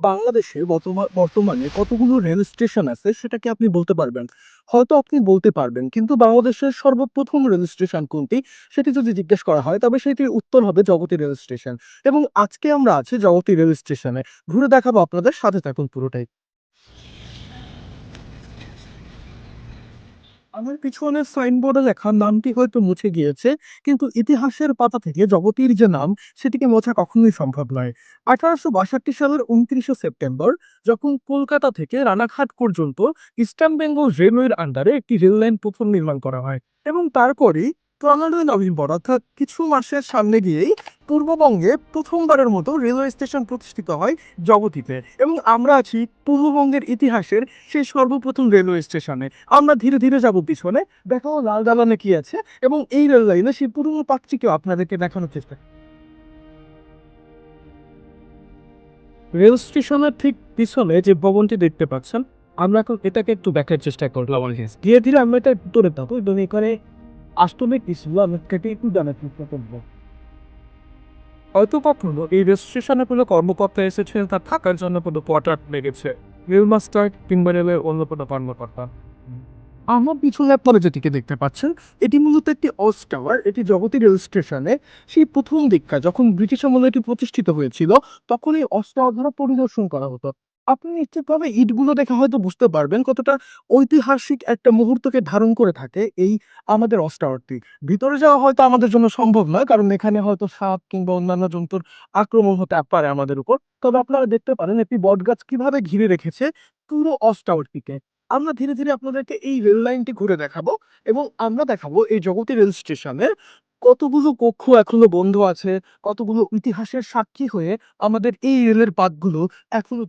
বাংলাদেশে বর্তমানে কতগুলো রেল স্টেশন আছে সেটা কি আপনি বলতে পারবেন? হয়তো আপনি বলতে পারবেন, কিন্তু বাংলাদেশের সর্বপ্রথম রেল স্টেশন কোনটি? সেটি যদি জিজ্ঞেস করা হয়, তবে সেটির উত্তর হবে জগতী রেল স্টেশন এবং আজকে আমরা আছি জগতী রেল স্টেশনে। ঘুরে দেখাবো আপনাদের, সাথে থাকুন পুরোটাই। আমার পিছনের সাইনবোর্ডে লেখা নামটি হয়তো মুছে গিয়েছে, কিন্তু ইতিহাসের পাতা থেকে জগতীর যে নাম, সেটিকে মোছা কখনোই সম্ভব নয়। আঠারোশো বাষট্টি সালের উনত্রিশে সেপ্টেম্বর, যখন কলকাতা থেকে রানাঘাট পর্যন্ত ইস্টার্ন বেঙ্গল রেলওয়ের আন্ডারে একটি রেল লাইন প্রথম নির্মাণ করা হয় এবং তারপরেই পনেরোই নভেম্বর, অর্থাৎ কিছু মাসের সামনে গিয়েই পূর্ববঙ্গে প্রথমবারের মতো রেলওয়ে স্টেশন প্রতিষ্ঠিত হয় জগতীতে এবং আমরা আছি পূর্ববঙ্গের ইতিহাসের সেই সর্বপ্রথম রেলওয়ে স্টেশনে। আমরা ধীরে ধীরে যাব পিছনে। দেখাবো লাল দালানে কি আছে এবং এই রেল লাইনে সেই পুরনো পাকচিকেও আপনাদেরকে দেখানোর চেষ্টা রেল স্টেশনের ঠিক পিছনে যে ভবনটি দেখতে পাচ্ছেন, আমরা এখন এটাকে একটু দেখার চেষ্টা করলাম ধীরে ধীরে আমরা এটা ভিতরে যাব এবং এখানে আসলে কিছু আমরা একটু জানার চেষ্টা করব। হয়তো কখনো এই রেজিস্ট্রেশনে কোনো কর্মকর্তা এসেছেন, তার থাকার জন্য কোনো কোয়ার্টার লেগেছে রেল মাস্টার কিংবা রেলের অন্য কোনো কর্মকর্তা। আমার পিছনে আপনারা যেটিকে দেখতে পাচ্ছেন, এটি মূলত একটি অস টাওয়ার, এটি জগতী রেল স্টেশনে। সেই প্রথম দীক্ষা যখন ব্রিটিশ আমলে এটি প্রতিষ্ঠিত হয়েছিল, তখন এই অস টাওয়ার দ্বারা পরিদর্শন করা হতো। আপনি নিশ্চিতভাবে ইটগুলো দেখে হয়তো বুঝতে পারবেন কতটা ঐতিহাসিক একটা মুহূর্তকে ধারণ করে থাকে এই আমাদের অস টাওয়ারটি ভিতরে যাওয়া হয়তো আমাদের জন্য সম্ভব নয়, কারণ এখানে হয়তো সাপ কিংবা অন্যান্য জন্তুর আক্রমণ হতে পারে আমাদের উপর। তবে আপনারা দেখতে পারেন একটি বটগাছ কীভাবে ঘিরে রেখেছে পুরো অস টাওয়ারটিকে আমরা ধীরে ধীরে আপনাদেরকে এই রেল লাইনটি ঘুরে দেখাবো এবং আমরা দেখাবো এই জগতী রেল স্টেশনে কতগুলো কক্ষ এখনও বন্ধ আছে, কতগুলো ইতিহাসের সাক্ষী হয়ে আমাদের এই রেলের পাতগুলো এখনও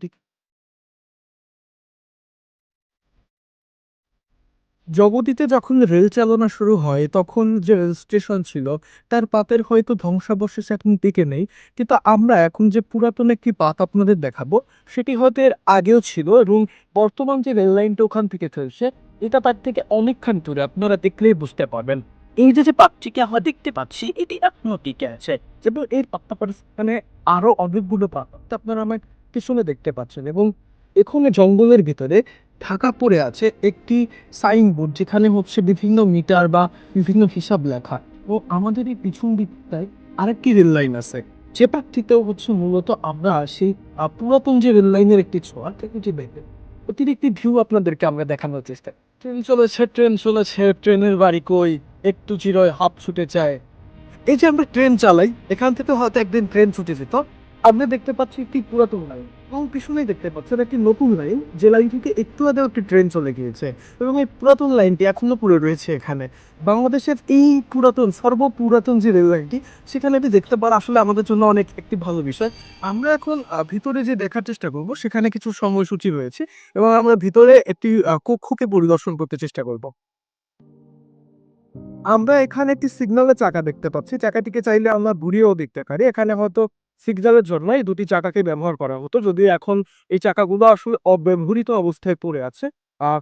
জগতীতে যখন রেল চালনা শুরু হয়, তখন যে রেল স্টেশন ছিল, তার পাতের হয়তো ধ্বংসাবশেষ এখন টিকে নেই। কিন্তু আমরা এখন যে পুরাতন একটি পাত আপনাদের দেখাবো, সেটি হয়তো এর আগেও ছিল এবং বর্তমান যে রেল লাইনটা ওখান থেকে চলছে, এটা তার থেকে অনেকখানি দূরে। আপনারা দেখলেই বুঝতে পারবেন। এই যে যে পাতটিকে আমরা দেখতে পাচ্ছি, এটি এখনও টিকে আছে। এবং এর পাশাপাশি আরও অনেকগুলো পাত, আপনারা আমার পিছনে দেখতে পাচ্ছেন এবং এখানে জঙ্গলের ভিতরে ঢাকা পড়ে আছে একটি সাইনবোর্ড যেখানে হচ্ছে বিভিন্ন মিটার বা বিভিন্ন হিসাব লেখা। ও আমাদের এই পিছন দিকটায় আরেকটি রেল লাইন আছে। যে পার্কটিতেও হচ্ছে মূলত আমরা সেই পুরাতন যে রেল লাইনের একটি ছোঁয়া থেকে যে ওটির একটি ভিউ আপনাদেরকে আমরা দেখানোর চেষ্টা ট্রেন চলেছে ট্রেন চলেছে, ট্রেনের বাড়ি কই? একটু চিরয় হাফ ছুটে যায়। এই যে আমরা ট্রেন চালাই, এখান থেকে হয়তো একদিন ট্রেন ছুটে যেত। আমরা দেখতে পাচ্ছি একটি পুরাতন লাইন এবং পিছনেই দেখতে পাচ্ছেন একটি নতুন লাইন যে লাইন থেকে একটু আগেও একটি ট্রেন চলে গিয়েছে। এবং এই পুরাতন লাইনটি এখনও পুরো রয়েছে এখানে। বাংলাদেশের এই পুরাতন, সর্বপুরাতন যে রেল লাইনটি সেখানে এটি দেখতে পারা আসলে আমাদের জন্য অনেক একটি ভালো বিষয়। আমরা এখন ভিতরে যে দেখার চেষ্টা করব, সেখানে কিছু সময়সূচি রয়েছে। এবং আমরা ভিতরে একটি কক্ষকে পরিদর্শন করতে চেষ্টা করব। আমরা এখানে একটি সিগন্যালের চাকা দেখতে পাচ্ছি। চাকাটিকে চাইলে আমরা ঘুরিয়েও দেখতে পারি। এখানে হয়তো সিগন্যালের জন্য এই দুটি চাকাকে ব্যবহার করা হতো। যদি এখন এই চাকাগুলো আসলে অব্যবহৃত অবস্থায় পড়ে আছে।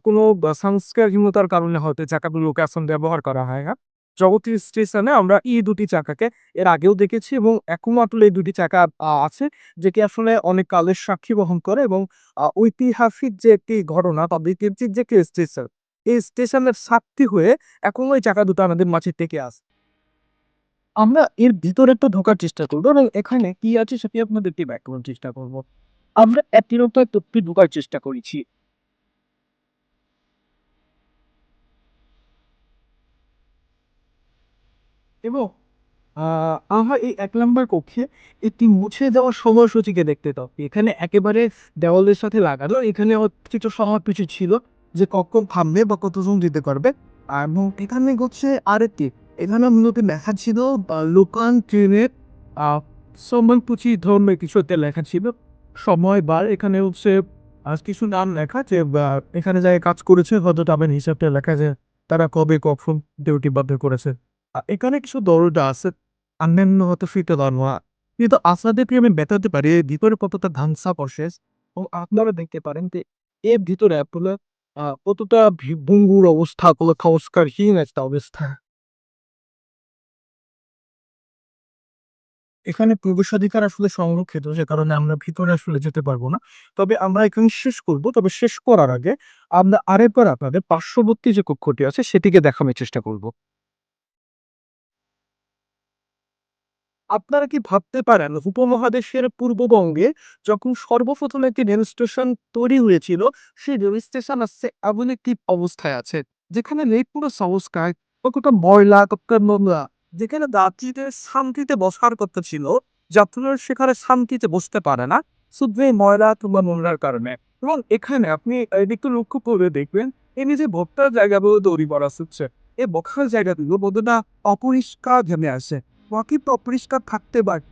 কোনো সংস্কারহীনতার কারণে হয়তো চাকাগুলোকে এখন ব্যবহার করা হয় না। জগতী স্টেশনে আমরা এই দুটি চাকাকে এর আগেও দেখেছি এবং আসলে এই দুটি চাকা আছে যেটি আসলে অনেক কালের সাক্ষী বহন করে এবং ঐতিহাসিক যে একটি ঘটনা ঐতিহাসিক যে একটি স্টেশন, এই স্টেশনের সাক্ষী হয়ে এখনও এই চাকা দুটো আমাদের মাঝে টেকে আছে। আমরা এর ভিতরে একটু ঢোকার চেষ্টা করব। এখানে কি আছে সেটি আপনাদেরকে ব্যাক করার চেষ্টা করব। আমরা উপর তথ্য ঢোকার চেষ্টা করেছি। এবং আমরা এই এক নম্বর কক্ষে একটি মুছে যাওয়ার সময়সূচিকে দেখতে পাচ্ছি এখানে একেবারে দেওয়ালের সাথে লাগানো, এখানে কিছু সমাপিচু ছিল যে কখন থামবে বা কতজন দিতে পারবে। এবং এখানে হচ্ছে আরেকটি এখানে মূলত লেখা ছিল লোকাল ট্রেনের সম্বলপুচি ধর্মের কিছু একটা লেখা ছিল। সময় বার এখানে হচ্ছে কিছু নাম লেখা যে এখানে যাই কাজ করেছে হয়তো তাদের হিসাবটা লেখা যে তারা কবে কখন ডিউটি বাধ্য করেছে। এখানে কিছু দরজা আছে। অন্যান্য হয়তো ফিতে দেওয়া কিন্তু আপনাদেরকে আমি বেতাতে পারি? ভিতরে কতটা ধ্বংসা প্রসেস? ও আপনারা দেখতে পারেন যে এর ভিতরে আহ, কতটা ভঙ্গুর অবস্থা কোনো সংস্কারহীন একটা অবস্থা। এখানে প্রবেশাধিকার আসলে সংরক্ষিত যে কারণে আমরা ভিতরে আসলে যেতে পারব না। তবে আমরা এখানে শেষ করব। তবে শেষ করার আগে আমরা আরেকবার আপনাদের পার্শ্ববর্তী যে কক্ষটি আছে সেটিকে দেখানোর চেষ্টা করব। আপনারা কি ভাবতে পারেন উপমহাদেশের পূর্ববঙ্গে যখন সর্বপ্রথম একটি রেল স্টেশন তৈরি হয়েছিল, সেই রেল স্টেশন আসছে এমন একটি অবস্থায় আছে, যেখানে নেই পুরো সংস্কার। কতটা ময়লা, কতটা নোংরা। যেখানে যাত্রীদের শান্তিতে বসার কথা ছিল, যাত্রীরা সেখানে শান্তিতে বসতে পারে না, শুধু এই ময়লা কিংবা নোংরার কারণে। এবং এখানে আপনি একটু লক্ষ্য করে দেখবেন, এই যে ভোক্তার জায়গাগুলো তৈরি করা হচ্ছে, এই বসার জায়গাগুলো বোধহয় অপরিষ্কার জমে আসে বাকি তো অপরিষ্কার থাকতে পারে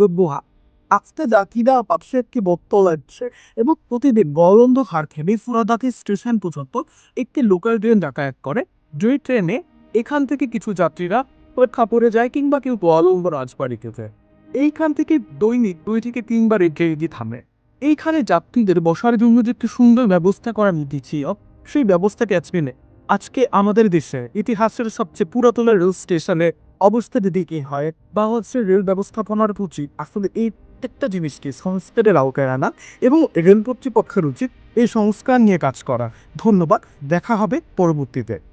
ব্যবহার আজকে যাত্রীরা পাশে একটি বক্ত লাগছে এবং প্রতিদিন বরন্দ হার থেকে ফুরাদাতি স্টেশন পর্যন্ত একটি লোকাল ট্রেন যাতায়াত করে। যেই ট্রেনে এখান থেকে কিছু যাত্রীরা খাপড়ে যায় কিংবা কেউ বলম্ব রাজবাড়িতে যায় এইখান থেকে দৈনিক দুই থেকে তিনবার এই ট্রেনটি থামে। এইখানে যাত্রীদের বসার জন্য যে একটি সুন্দর ব্যবস্থা করা নীতি ছিল সেই ব্যবস্থাটি আজকে আজকে আমাদের দেশে ইতিহাসের সবচেয়ে পুরাতন রেল স্টেশনে অবস্থা যদি কি হয়, বা হচ্ছে রেল ব্যবস্থাপনার উচিত আসলে এই প্রত্যেকটা জিনিসকে সংস্কারের আওতায় আনা এবং রেল কর্তৃপক্ষের উচিত এই সংস্কার নিয়ে কাজ করা। ধন্যবাদ, দেখা হবে পরবর্তীতে।